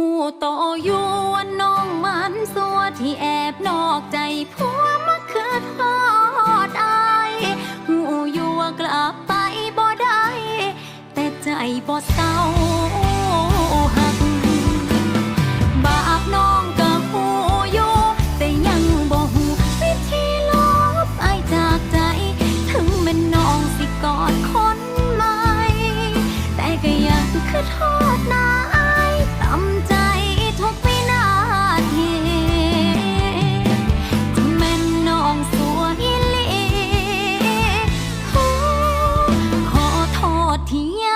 หูโตอยู่ว่าน้องมันสัวที่แอบนอกใจผัวมาคืดทอดอาหูอยู่วกลับไปบ่ได้ แต่ใจบ่เศร้าหักบาปน้องกับหูอยู่แต่ยังบ่หูวิธีลบอาจากใจ ถึงแม่นน้องสิกอดคนใหม่แต่ก็ยังคือทอดนา 天涯。